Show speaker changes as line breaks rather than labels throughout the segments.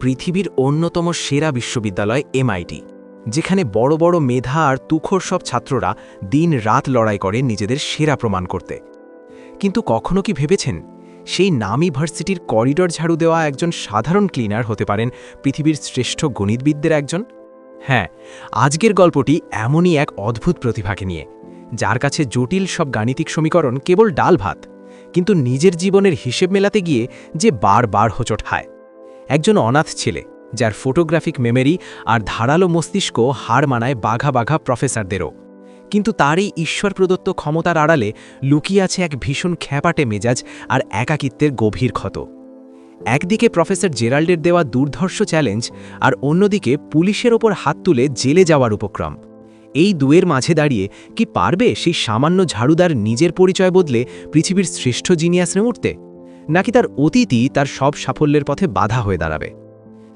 পৃথিবীর অন্যতম সেরা বিশ্ববিদ্যালয় এমআইটি, যেখানে বড় বড় মেধা আর তুখোর সব ছাত্ররা দিন রাত লড়াই করে নিজেদের সেরা প্রমাণ করতে। কিন্তু কখনো কি ভেবেছেন, সেই নামি ভার্সিটির করিডর ঝাড়ু দেওয়া একজন সাধারণ ক্লিনার হতে পারেন পৃথিবীর শ্রেষ্ঠ গণিতবিদদের একজন? হ্যাঁ আজকের গল্পটি এমনই এক অদ্ভুত প্রতিভাকে নিয়ে, যার কাছে জটিল সব গাণিতিক সমীকরণ কেবল ডাল ভাত, কিন্তু নিজের জীবনের হিসেব মেলাতে গিয়ে যে বারবার হোঁচট খায়। একজন অনাথ ছেলে, যার ফটোগ্রাফিক মেমরি আর ধারালো মস্তিষ্ক হার মানায় বাঘা বাঘা প্রফেসরদেরও। কিন্তু তার এই ঈশ্বর প্রদত্ত ক্ষমতার আড়ালে লুকিয়ে আছে এক ভীষণ খ্যাপাটে মেজাজ আর একাকিত্বের গভীর ক্ষত। একদিকে প্রফেসর জেরাল্ডের দেওয়া দুর্ধর্ষ চ্যালেঞ্জ আর অন্যদিকে পুলিশের ওপর হাত তুলে জেলে যাওয়ার উপক্রম। এই দুয়ের মাঝে দাঁড়িয়ে কি পারবে সেই সামান্য ঝাড়ুদার নিজের পরিচয় বদলে পৃথিবীর শ্রেষ্ঠ জিনিয়াসে উঠতে নাকি তার অতীতই তার সব সাফল্যের পথে বাধা হয়ে দাঁড়াবে।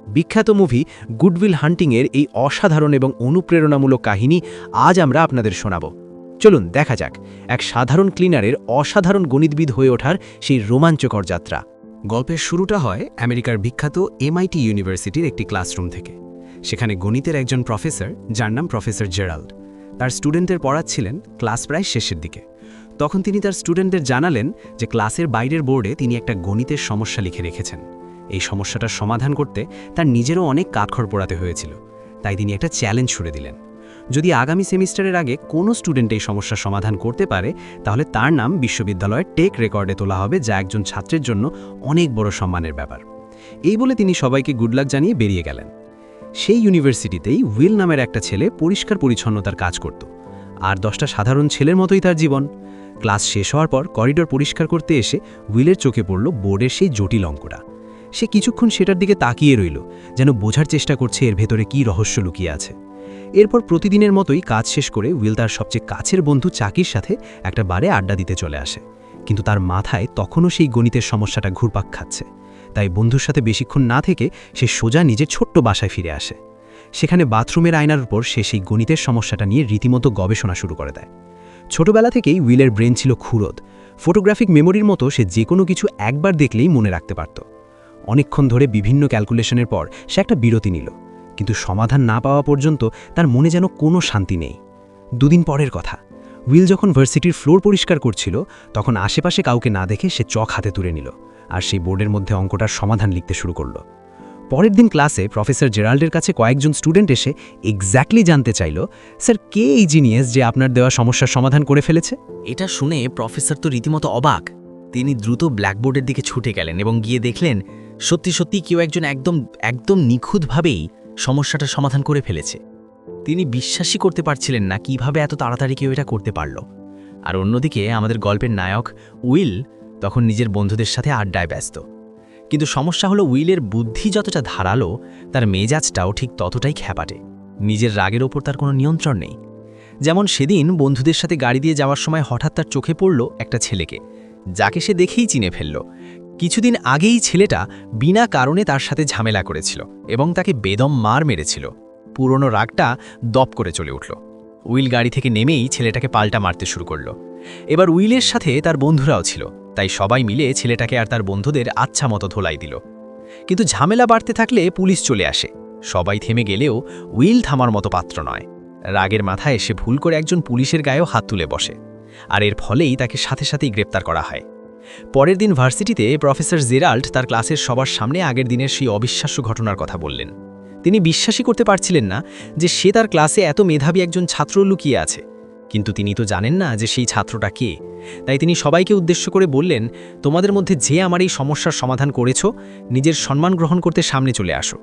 বিখ্যাত মুভি গুডউইল হান্টিংয়ের এই অসাধারণ এবং অনুপ্রেরণামূলক কাহিনী আজ আমরা আপনাদের শোনাব। চলুন, দেখা যাক। এক সাধারণ ক্লিনারের অসাধারণ গণিতবিদ হয়ে ওঠার সেই রোমাঞ্চকর যাত্রা। গল্পের শুরুটা হয় আমেরিকার বিখ্যাত এমআইটি ইউনিভার্সিটির একটি ক্লাসরুম থেকে। সেখানে গণিতের একজন প্রফেসর, যার নাম প্রফেসর জেরাল্ড। তার স্টুডেন্টের পড়াচ্ছিলেন ক্লাস প্রায় শেষের দিকে। তখন তিনি তার স্টুডেন্টদের জানালেন যে ক্লাসের বাইরের বোর্ডে তিনি একটা গণিতের সমস্যা লিখে রেখেছেন। এই সমস্যাটার সমাধান করতে তার নিজেরও অনেক কাঠখড় পোড়াতে হয়েছিল। তাই তিনি একটা চ্যালেঞ্জ ছুড়ে দিলেন। যদি আগামী সেমিস্টারের আগে কোনো স্টুডেন্ট এই সমস্যার সমাধান করতে পারে, তাহলে তার নাম বিশ্ববিদ্যালয়ের টেক রেকর্ডে তোলা হবে, যা একজন ছাত্রের জন্য অনেক বড় সম্মানের ব্যাপার। এই বলে তিনি সবাইকে গুড লাক জানিয়ে বেরিয়ে গেলেন। সেই ইউনিভার্সিটিতেই উইল নামের একটা ছেলে পরিষ্কার পরিচ্ছন্নতার কাজ করত। আর দশটা সাধারণ ছেলের মতোই তার জীবন। ক্লাস শেষ হওয়ার পর করিডোর পরিষ্কার করতে এসে উইলের চোখে পড়ল বোর্ডের সেই জটিল অঙ্কটা। সে কিছুক্ষণ সেটার দিকে তাকিয়ে রইল, যেন বোঝার চেষ্টা করছে এর ভেতরে কি রহস্য লুকিয়ে আছে। এরপর প্রতিদিনের মতোই কাজ শেষ করে উইল তার সবচেয়ে কাছের বন্ধু চাকির সাথে একটা বারে আড্ডা দিতে চলে আসে। কিন্তু তার মাথায় তখনও সেই গণিতের সমস্যাটা ঘুরপাক খাচ্ছে। তাই বন্ধুর সাথে বেশিক্ষণ না থেকে সে সোজা নিজের ছোট্ট বাসায় ফিরে আসে। সেখানে বাথরুমের আয়নার উপর সে সেই গণিতের সমস্যাটা নিয়ে রীতিমতো গবেষণা শুরু করে দেয়। ছোটবেলা থেকেই উইলের ব্রেন ছিল খুরদ ফটোগ্রাফিক মেমোরির মতো সে যে কোনো কিছু একবার দেখলেই মনে রাখতে পারত। অনেকক্ষণ ধরে বিভিন্ন ক্যালকুলেশনের পর সে একটা বিরতি নিল। কিন্তু সমাধান না পাওয়া পর্যন্ত তার মনে যেন কোনো শান্তি নেই। দুদিন পরের কথা। উইল যখন ভার্সিটির ফ্লোর পরিষ্কার করছিল, তখন আশেপাশে কাউকে না দেখে সে চক হাতে তুলে নিল। আর সেই বোর্ডের মধ্যে অঙ্কটার সমাধান লিখতে শুরু করল। পরের দিন ক্লাসে প্রফেসর জেরাল্ডের কাছে কয়েকজন স্টুডেন্ট এসে এক্স্যাক্টলি জানতে চাইল, স্যার, কে এই জিনিয়াস যে আপনার দেওয়া সমস্যার সমাধান করে ফেলেছে?
এটা শুনে প্রফেসর তো রীতিমতো অবাক। তিনি দ্রুত ব্ল্যাকবোর্ডের দিকে ছুটে গেলেন এবং গিয়ে দেখলেন, সত্যি সত্যি কেউ একজন একদম একদম নিখুঁতভাবেই সমস্যাটা সমাধান করে ফেলেছে। তিনি বিশ্বাসই করতে পারছিলেন না কীভাবে এত তাড়াতাড়ি কেউ এটা করতে পারল। আর অন্যদিকে আমাদের গল্পের নায়ক উইল তখন নিজের বন্ধুদের সাথে আড্ডায় ব্যস্ত। কিন্তু সমস্যা হলো উইলের বুদ্ধি যতটা ধারালো, তার মেজাজটাও ঠিক ততটাই খ্যাপাটে। নিজের রাগের ওপর তার কোনো নিয়ন্ত্রণ নেই। যেমন সেদিন বন্ধুদের সাথে গাড়ি দিয়ে যাওয়ার সময় হঠাৎ তার চোখে পড়ল একটা ছেলেকে, যাকে সে দেখেই চিনে ফেলল। কিছুদিন আগেই ছেলেটা বিনা কারণে তার সাথে ঝামেলা করেছিল এবং তাকে বেদম মার মেরেছিল। পুরনো রাগটা দপ করে চলে উঠল। উইল গাড়ি থেকে নেমেই ছেলেটাকে পাল্টা মারতে শুরু করল। এবার উইলের সাথে তার বন্ধুরাও ছিল। তাই সবাই মিলে ছেলেটাকে আর তার বন্ধুদের আচ্ছা মতো ধোলাই দিল। কিন্তু ঝামেলা বাড়তে থাকলে পুলিশ চলে আসে। সবাই থেমে গেলেও উইল থামার মতো পাত্র নয়। রাগের মাথায় সে ভুল করে একজন পুলিশের গায়েও হাত তুলে বসে। আর এর ফলেই তাকে সাথে সাথেই গ্রেপ্তার করা হয়। পরের দিন ভার্সিটিতে প্রফেসর জেরাল্ড তার ক্লাসের সবার সামনে আগের দিনের সেই অবিশ্বাস্য ঘটনার কথা বললেন। তিনি বিশ্বাসই করতে পারছিলেন না যে সে তার ক্লাসে এত মেধাবী একজন ছাত্র লুকিয়ে আছে। কিন্তু তিনি তো জানেন না যে সেই ছাত্রটা কে। তাই তিনি সবাইকে উদ্দেশ্য করে বললেন, তোমাদের মধ্যে যে আমার এই সমস্যার সমাধান করেছ, নিজের সম্মান গ্রহণ করতে সামনে চলে আসো।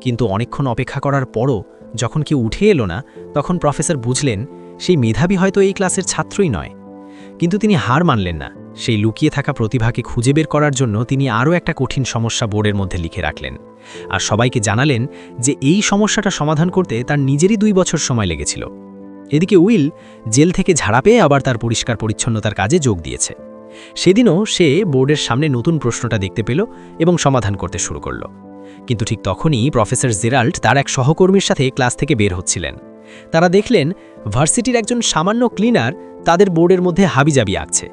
কিন্তু অনেকক্ষণ অপেক্ষা করার পরও যখন কেউ উঠে এলো না, তখন প্রফেসর বুঝলেন, সেই মেধাবী হয়তো এই ক্লাসের ছাত্রই নয়। কিন্তু তিনি হার মানলেন না। সেই লুকিয়ে থাকা প্রতিভাকে খুঁজে বের করার জন্য তিনি আরও একটা কঠিন সমস্যা বোর্ডের মধ্যে লিখে রাখলেন আর সবাইকে জানালেন যে এই সমস্যাটা সমাধান করতে তার নিজেরই দুই বছর সময় লেগেছিল। এদিকে উইল জেল থেকে ঝাড়া পেয়ে আবার তার পরিষ্কার পরিচ্ছন্নতার কাজে যোগ দিয়েছে। সেদিনও সে বোর্ডের সামনে নতুন প্রশ্নটা দেখতে পেল এবং সমাধান করতে শুরু করল। কিন্তু ঠিক তখনই প্রফেসর জেরাল্ড তার এক সহকর্মীর সাথে ক্লাস থেকে বের হচ্ছিলেন। তারা দেখলেন ভার্সিটির একজন সামান্য ক্লিনার তাদের বোর্ডের মধ্যে হাবিজাবি আঁকছে।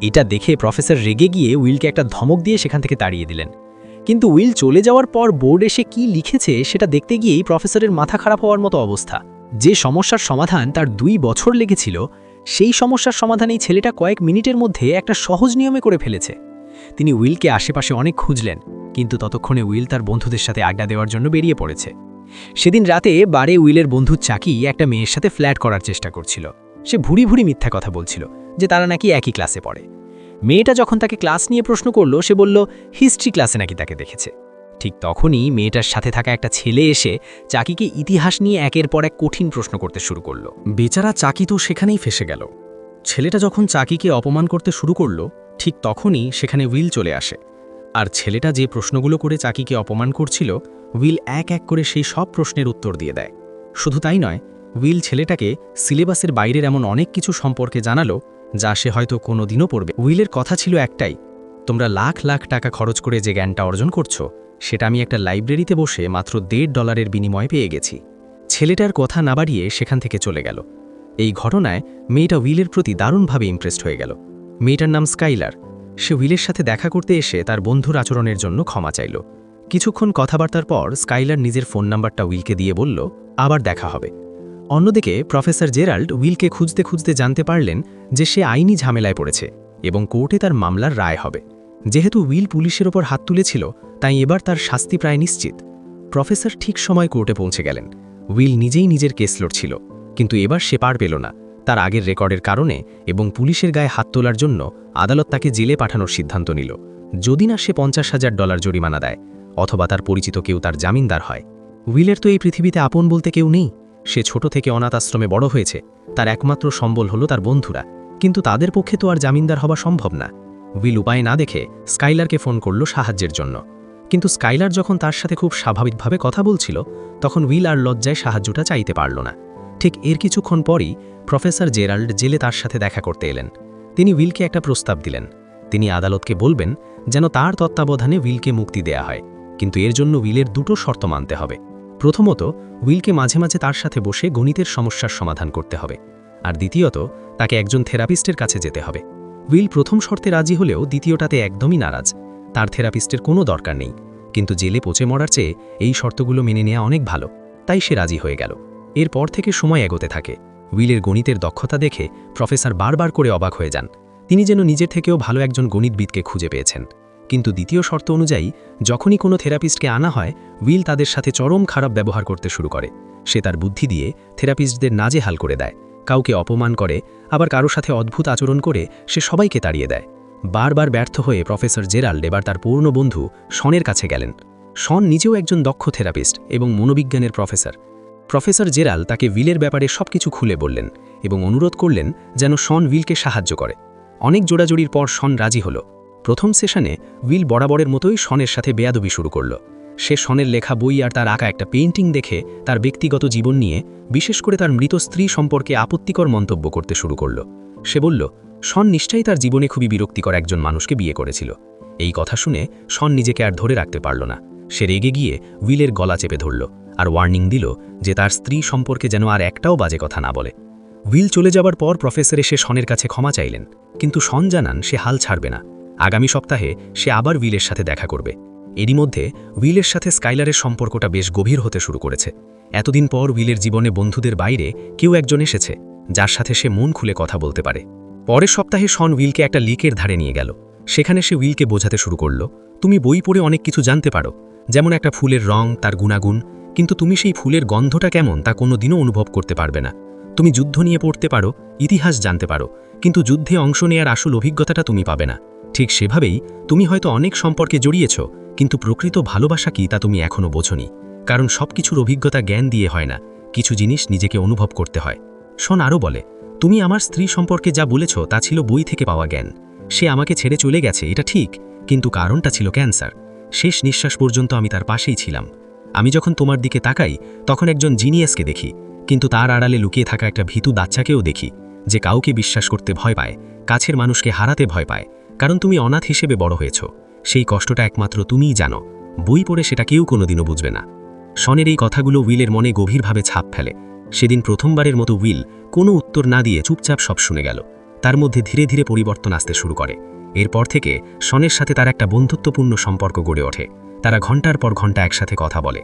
এটা দেখে প্রফেসর রেগে গিয়ে উইলকে একটা ধমক দিয়ে সেখান থেকে তাড়িয়ে দিলেন।
কিন্তু উইল চলে যাওয়ার পর বোর্ড এসে কি লিখেছে সেটা দেখতে গিয়েই প্রফেসরের মাথা খারাপ হওয়ার মতো অবস্থা। যে সমস্যার সমাধান তার দুই বছর লেগেছিল, সেই সমস্যার সমাধান এই ছেলেটা কয়েক মিনিটের মধ্যে একটা সহজ নিয়মে করে ফেলেছে। তিনি উইলকে আশেপাশে অনেক খুঁজলেন, কিন্তু ততক্ষণে উইল তার বন্ধুদের সাথে আড্ডা দেওয়ার জন্য বেরিয়ে পড়েছে। সেদিন রাতে বারে উইলের বন্ধু চাকি একটা মেয়ের সাথে ফ্ল্যাট করার চেষ্টা করছিল। সে ভুরি ভুরি মিথ্যা কথা বলছিল যে তারা নাকি একই ক্লাসে পড়ে। মেয়েটা যখন তাকে ক্লাস নিয়ে প্রশ্ন করল, সে বলল, হিস্ট্রি ক্লাসে নাকি তাকে দেখেছে। ঠিক তখনই মেয়েটার সাথে থাকা একটা ছেলে এসে চাকিকে ইতিহাস নিয়ে একের পর এক কঠিন প্রশ্ন করতে শুরু করল।
বেচারা চাকি তো সেখানেই ফেসে গেল। ছেলেটা যখন চাকিকে অপমান করতে শুরু করল, ঠিক তখনই সেখানে উইল চলে আসে। আর ছেলেটা যে প্রশ্নগুলো করে চাকিকে অপমান করছিল, উইল এক এক করে সেই সব প্রশ্নের উত্তর দিয়ে দেয়। শুধু তাই নয়, উইল ছেলেটাকে সিলেবাসের বাইরের এমন অনেক কিছু সম্পর্কে জানালো, যা সে হয়তো কোনো দিনও পড়বে। উইলের কথা ছিল একটাই, তোমরা লাখ লাখ টাকা খরচ করে যে জ্ঞানটা অর্জন করছ সেটা আমি একটা লাইব্রেরিতে বসে মাত্র দেড় ডলারের বিনিময়ে পেয়ে গেছি। ছেলেটার কথা না বাড়িয়ে সেখান থেকে চলে গেল। এই ঘটনায় মেয়েটা উইলের প্রতি দারুণভাবে ইমপ্রেসড হয়ে গেল। মেয়েটার নাম স্কাইলার। সে উইলের সাথে দেখা করতে এসে তার বন্ধুর আচরণের জন্য ক্ষমা চাইল। কিছুক্ষণ কথাবার্তার পর স্কাইলার নিজের ফোন নাম্বারটা উইলকে দিয়ে বলল, আবার দেখা হবে। অন্যদিকে প্রফেসর জেরাল্ড উইলকে খুঁজতে খুঁজতে জানতে পারলেন যে সে আইনি ঝামেলায় পড়েছে এবং কোর্টে তার মামলার রায় হবে। যেহেতু উইল পুলিশের ওপর হাত তুলেছিল তাই এবার তার শাস্তি প্রায় নিশ্চিত। প্রফেসর ঠিক সময় কোর্টে পৌঁছে গেলেন। উইল নিজেই নিজের কেস লড়ছিল, কিন্তু এবার সে পার পেল না। তার আগের রেকর্ডের কারণে এবং পুলিশের গায়ে হাত তোলার জন্য আদালত তাকে জেলে পাঠানোর সিদ্ধান্ত নিল। যদি না সে পঞ্চাশ হাজার ডলার জরিমানা দেয়, অথবা তার পরিচিত কেউ তার জামিনদার হয়। উইলের তো এই পৃথিবীতে আপন বলতে কেউ নেই। সে ছোট থেকে অনাথ আশ্রমে বড় হয়েছে, তার একমাত্র সম্বল হলো তার বন্ধুরা। কিন্তু তাদের পক্ষে তো আর জামিনদার হওয়া সম্ভব না। উইল উপায় না দেখে স্কাইলারকে ফোন করল সাহায্যের জন্য। কিন্তু স্কাইলার যখন তার সাথে খুব স্বাভাবিকভাবে কথা বলছিল, তখন উইল আর লজ্জায় সাহায্যটা চাইতে পারল না। ঠিক এর কিছুক্ষণ পরই প্রফেসর জেরাল্ড জেলে তার সাথে দেখা করতে এলেন। তিনি উইলকে একটা প্রস্তাব দিলেন। তিনি আদালতকে বলবেন যেন তার তত্ত্বাবধানে উইলকে মুক্তি দেয়া হয়, কিন্তু এর জন্য উইলের দুটো শর্ত মানতে হবে। প্রথমত, উইলকে মাঝে মাঝে তার সাথে বসে গণিতের সমস্যার সমাধান করতে হবে। আর দ্বিতীয়ত, তাকে একজন থেরাপিস্টের কাছে যেতে হবে। উইল প্রথম শর্তে রাজি হলেও দ্বিতীয়টাতে একদমই নারাজ। তার থেরাপিস্টের কোনো দরকার নেই। কিন্তু জেলে পচে মরার চেয়ে এই শর্তগুলো মেনে নেওয়া অনেক ভালো। তাই সে রাজি হয়ে গেল। এরপর থেকে সময় এগোতে থাকে। উইলের গণিতের দক্ষতা দেখে প্রফেসর বারবার করে অবাক হয়ে যান। তিনি যেন নিজের থেকেও ভালো একজন গণিতবিদকে খুঁজে পেয়েছেন। কিন্তু দ্বিতীয় শর্ত অনুযায়ী, যখনই কোনো থেরাপিস্টকে আনা হয়, উইল তাদের সাথে চরম খারাপ ব্যবহার করতে শুরু করে। সে তার বুদ্ধি দিয়ে থেরাপিস্টদের নাজেহাল করে দেয়। কাউকে অপমান করে, আবার কারও সাথে অদ্ভুত আচরণ করে সে সবাইকে তাড়িয়ে দেয়। বারবার ব্যর্থ হয়ে প্রফেসর জেরাল্ড এবার তার পূর্ণ বন্ধু শনের কাছে গেলেন। শন নিজেও একজন দক্ষ থেরাপিস্ট এবং মনোবিজ্ঞানের প্রফেসর। প্রফেসর জেরাল তাকে উইলের ব্যাপারে সবকিছু খুলে বললেন এবং অনুরোধ করলেন যেন শন উইলকে সাহায্য করে। অনেক জোড়াজোড়ির পর শন রাজি হল। প্রথম সেশনে উইল বরাবরের মতোই শনের সাথে বেয়াদবি শুরু করল। সে শনের লেখা বই আর তার আঁকা একটা পেইন্টিং দেখে তার ব্যক্তিগত জীবন নিয়ে বিশেষ করে তার মৃত স্ত্রী সম্পর্কে আপত্তিকর মন্তব্য করতে শুরু করল। সে বলল শন নিশ্চয়ই তার জীবনে খুবই বিরক্তিকর একজন মানুষকে বিয়ে করেছিল। এই কথা শুনে শন নিজেকে আর ধরে রাখতে পারল না। সে রেগে গিয়ে উইলের গলা চেপে ধরল আর ওয়ার্নিং দিল যে তার স্ত্রী সম্পর্কে যেন আর একটাও বাজে কথা না বলে। উইল চলে যাবার পর প্রফেসর এসে শনের কাছে ক্ষমা চাইলেন, কিন্তু শন জানান সে হাল ছাড়বে না। আগামী সপ্তাহে সে আবার উইলের সাথে দেখা করবে। এরই মধ্যে উইলের সাথে স্কাইলারের সম্পর্কটা বেশ গভীর হতে শুরু করেছে। এতদিন পর উইলের জীবনে বন্ধুদের বাইরে কেউ একজন এসেছে, যার সাথে সে মন খুলে কথা বলতে পারে। পরের সপ্তাহে শন উইলকে একটা লিকের ধারে নিয়ে গেল। সেখানে সে উইলকে বোঝাতে শুরু করল, তুমি বই পড়ে অনেক কিছু জানতে পারো, যেমন একটা ফুলের রং, তার গুণাগুণ, কিন্তু তুমি সেই ফুলের গন্ধটা কেমন তা কোনো দিনও অনুভব করতে পারবে না। তুমি যুদ্ধ নিয়ে পড়তে পারো, ইতিহাস জানতে পারো, কিন্তু যুদ্ধে অংশ নেয়ার আসল অভিজ্ঞতাটা তুমি পাবে না। ঠিক সেভাবেই তুমি হয়তো অনেক সম্পর্কে জড়িয়েছ, কিন্তু প্রকৃত ভালোবাসা কি তা তুমি এখনও বোঝনি। কারণ সব কিছুর অভিজ্ঞতা জ্ঞান দিয়ে হয় না, কিছু জিনিস নিজেকে অনুভব করতে হয়। শোন আরও বলে তুমি আমার স্ত্রী সম্পর্কে যা বলেছ তা ছিল বই থেকে পাওয়া জ্ঞান। সে আমাকে ছেড়ে চলে গেছে, এটা ঠিক, কিন্তু কারণটা ছিল ক্যান্সার। শেষ নিঃশ্বাস পর্যন্ত আমি তার পাশেই ছিলাম। আমি যখন তোমার দিকে তাকাই, তখন একজন জিনিয়াসকে দেখি, কিন্তু তার আড়ালে লুকিয়ে থাকা একটা ভীতু বাচ্চাকেও দেখি, যে কাউকে বিশ্বাস করতে ভয় পায়, কাছের মানুষকে হারাতে ভয় পায়, কারণ তুমি অনাথ হিসেবে বড় হয়েছ। সেই কষ্টটা একমাত্র তুমিই জানো, বই পড়ে সেটা কেউ কোনোদিনও বুঝবে না। শনের এই কথাগুলো উইলের মনে গভীরভাবে ছাপ ফেলে। সেদিন প্রথমবারের মতো উইল কোনো উত্তর না দিয়ে চুপচাপ সব শুনে গেল। তার মধ্যে ধীরে ধীরে পরিবর্তন আসতে শুরু করে। এরপর থেকে শনের সাথে তার একটা বন্ধুত্বপূর্ণ সম্পর্ক গড়ে ওঠে। তারা ঘণ্টার পর ঘণ্টা একসাথে কথা বলে।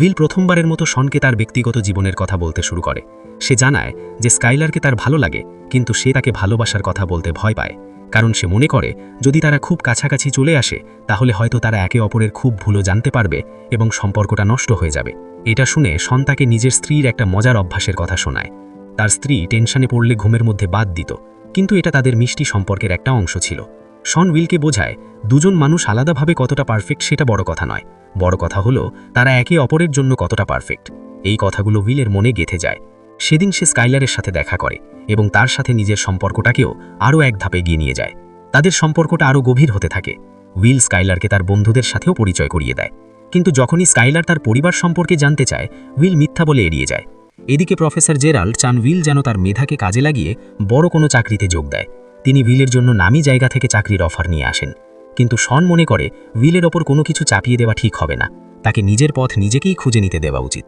উইল প্রথমবারের মতো শনকে তার ব্যক্তিগত জীবনের কথা বলতে শুরু করে। সে জানায় যে স্কাইলারকে তার ভালো লাগে, কিন্তু সে তাকে ভালোবাসার কথা বলতে ভয় পায়। কারণ সে মনে করে, যদি তারা খুব কাছাকাছি চলে আসে, তাহলে হয়তো তারা একে অপরের খুব ভুলো জানতে পারবে এবং সম্পর্কটা নষ্ট হয়ে যাবে। এটা শুনে শন তাকে নিজের স্ত্রীর একটা মজার অভ্যাসের কথা শোনায়। তার স্ত্রী টেনশনে পড়লে ঘুমের মধ্যে বাদ দিত, কিন্তু এটা তাদের মিষ্টি সম্পর্কের একটা অংশ ছিল। শন উইলকে বোঝায়, দুজন মানুষ আলাদাভাবে কতটা পারফেক্ট সেটা বড় কথা নয়। বড় কথা হলো, তারা একে অপরের জন্য কতটা পারফেক্ট। এই কথাগুলো উইলের মনে গেঁথে যায়। সেদিন সে স্কাইলারের সাথে দেখা করে এবং তার সাথে নিজের সম্পর্কটাকেও আরও এক ধাপে এগিয়ে নিয়ে যায়। তাদের সম্পর্কটা আরও গভীর হতে থাকে। উইল স্কাইলারকে তার বন্ধুদের সাথেও পরিচয় করিয়ে দেয়। কিন্তু যখনই স্কাইলার তার পরিবার সম্পর্কে জানতে চায়, উইল মিথ্যা বলে এড়িয়ে যায়। এদিকে প্রফেসর জেরাল্ড চান উইল যেন তার মেধাকে কাজে লাগিয়ে বড় কোনো চাকরিতে যোগ দেয়। তিনি উইলের জন্য নামি জায়গা থেকে চাকরির অফার নিয়ে আসেন। কিন্তু শন মনে করে উইলের ওপর কোনো কিছু চাপিয়ে দেওয়া ঠিক হবে না। তাকে নিজের পথ নিজেকেই খুঁজে নিতে দেওয়া উচিত।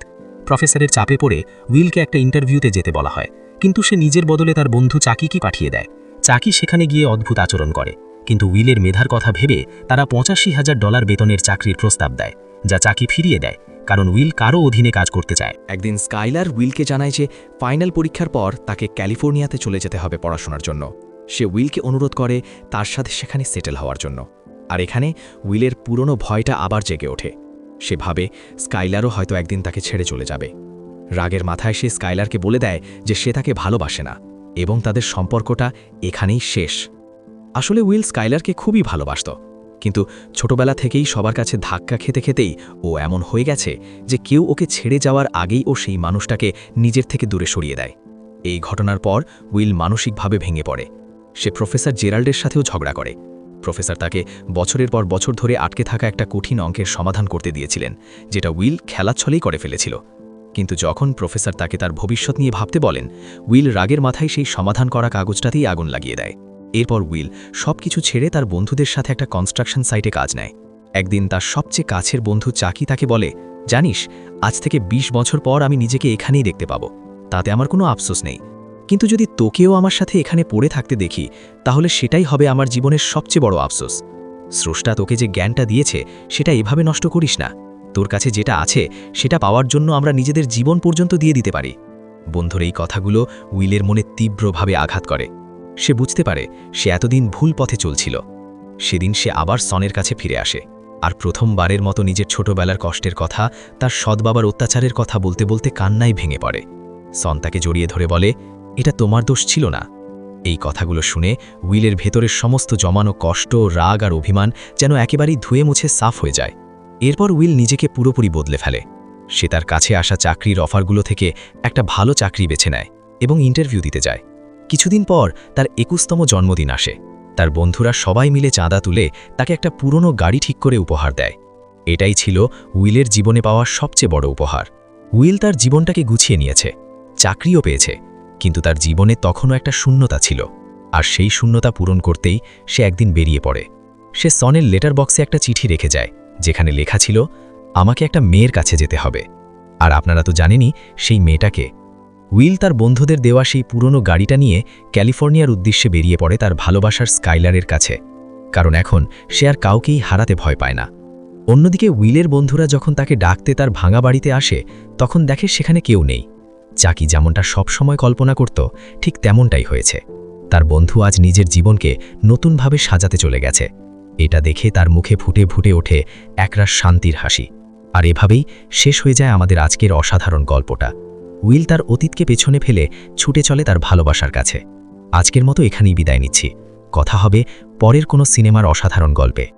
প্রফেসরের চাপে পড়ে উইলকে একটা ইন্টারভিউতে যেতে বলা হয়। কিন্তু সে নিজের বদলে তার বন্ধু চাকিকে পাঠিয়ে দেয়। চাকি সেখানে গিয়ে অদ্ভুত আচরণ করে। কিন্তু উইলের মেধার কথা ভেবে তারা পঁচাশি হাজার ডলার বেতনের চাকরির প্রস্তাব দেয়, যা চাকি ফিরিয়ে দেয়। কারণ উইল কারও অধীনে কাজ করতে চায়।
একদিন স্কাইলার উইলকে জানায় যে ফাইনাল পরীক্ষার পর তাকে ক্যালিফোর্নিয়াতে চলে যেতে হবে পড়াশোনার জন্য। সে উইলকে অনুরোধ করে তার সাথে সেখানে সেটেল হওয়ার জন্য। আর এখানে উইলের পুরনো ভয়টা আবার জেগে ওঠে। সে ভাবে স্কাইলারও হয়তো একদিন তাকে ছেড়ে চলে যাবে। রাগের মাথায় সে স্কাইলারকে বলে দেয় যে সে তাকে ভালোবাসে না এবং তাদের সম্পর্কটা এখানেই শেষ। আসলে উইল স্কাইলারকে খুবই ভালোবাসত। কিন্তু ছোটবেলা থেকেই সবার কাছে ধাক্কা খেতে খেতেই ও এমন হয়ে গেছে যে কেউ ওকে ছেড়ে যাওয়ার আগেই ও সেই মানুষটাকে নিজের থেকে দূরে সরিয়ে দেয়। এই ঘটনার পর উইল মানসিকভাবে ভেঙে পড়ে। সে প্রফেসর জেরাল্ডের সাথেও ঝগড়া করে। প্রফেসর তাকে বছরের পর বছর ধরে আটকে থাকা একটা কঠিন অঙ্কের সমাধান করতে দিয়েছিলেন, যেটা উইল খেলাচ্ছলেই করে ফেলেছিল। কিন্তু যখন প্রফেসর তাকে তার ভবিষ্যৎ নিয়ে ভাবতে বলেন, উইল রাগের মাথায় সেই সমাধান করা কাগজটাতেই আগুন লাগিয়ে দেয়। এরপর উইল সবকিছু ছেড়ে তার বন্ধুদের সাথে একটা কনস্ট্রাকশন সাইটে কাজ নেয়। একদিন তার সবচেয়ে কাছের বন্ধু চাকি তাকে বলে, জানিস, আজ থেকে ২০ বছর পর আমি নিজেকে এখানেই দেখতে পাবো। তাতে আমার কোনো আফসোস নেই। কিন্তু যদি তোকেও আমার সাথে এখানে পড়ে থাকতে দেখি, তাহলে সেটাই হবে আমার জীবনের সবচেয়ে বড় আফসোস। স্রষ্টা তোকে যে জ্ঞানটা দিয়েছে, সেটা এভাবে নষ্ট করিস না। তোর কাছে যেটা আছে, সেটা পাওয়ার জন্য আমরা নিজেদের জীবন পর্যন্ত দিয়ে দিতে পারি। বন্ধুর এই কথাগুলো উইলের মনে তীব্রভাবে আঘাত করে। সে বুঝতে পারে সে এতদিন ভুল পথে চলছিল। সেদিন সে আবার সনের কাছে ফিরে আসে আর প্রথমবারের মতো নিজের ছোটবেলার কষ্টের কথা, তার সৎবাবার অত্যাচারের কথা বলতে বলতে কান্নায় ভেঙে পড়ে। সন তাকে জড়িয়ে ধরে বলে, এটা তোমার দোষ ছিল না। এই কথাগুলো শুনে উইলের ভেতরের সমস্ত জমানো কষ্ট, রাগ আর অভিমান যেন একেবারেই ধুয়ে মুছে সাফ হয়ে যায়। এরপর উইল নিজেকে পুরোপুরি বদলে ফেলে। সে তার কাছে আসা চাকরির অফারগুলো থেকে একটা ভালো চাকরি বেছে নেয় এবং ইন্টারভিউ দিতে যায়। কিছুদিন পর তার একুশতম জন্মদিন আসে। তার বন্ধুরা সবাই মিলে চাঁদা তুলে তাকে একটা পুরনো গাড়ি ঠিক করে উপহার দেয়। এটাই ছিল উইলের জীবনে পাওয়া সবচেয়ে বড় উপহার। উইল তার জীবনটাকে গুছিয়ে নিয়েছে, চাকরিও পেয়েছে, কিন্তু তার জীবনে তখনও একটা শূন্যতা ছিল। আর সেই শূন্যতা পূরণ করতেই সে একদিন বেরিয়ে পড়ে। সে সনের লেটার বক্সে একটা চিঠি রেখে যায়, যেখানে লেখা ছিল, আমাকে একটা মেয়ের কাছে যেতে হবে। আর আপনারা তো জানেনই সেই মেয়েটাকে উইল তার বন্ধুদের দেওয়া সেই পুরনো গাড়িটা নিয়ে ক্যালিফোর্নিয়ার উদ্দেশ্যে বেরিয়ে পড়ে তার ভালোবাসার স্কাইলারের কাছে। কারণ এখন সে আর কাউকেই হারাতে ভয় পায় না। অন্যদিকে উইলের বন্ধুরা যখন তাকে ডাকতে তার ভাঙা বাড়িতে আসে, তখন দেখে সেখানে কেউ নেই। চাকি যেমনটা সবসময় কল্পনা করত, ঠিক তেমনটাই হয়েছে। তার বন্ধু আজ নিজের জীবনকে নতুনভাবে সাজাতে চলে গেছে। এটা দেখে তার মুখে ফুটে ফুটে ওঠে একরাশ শান্তির হাসি। আর এভাবেই শেষ হয়ে যায় আমাদের আজকের অসাধারণ গল্পটা। উইল তার অতীতকে পেছনে ফেলে ছুটে চলে তার ভালোবাসার কাছে। আজকের মতো এখানেই বিদায় নিচ্ছি। কথা হবে পরের কোনো সিনেমার অসাধারণ গল্পে।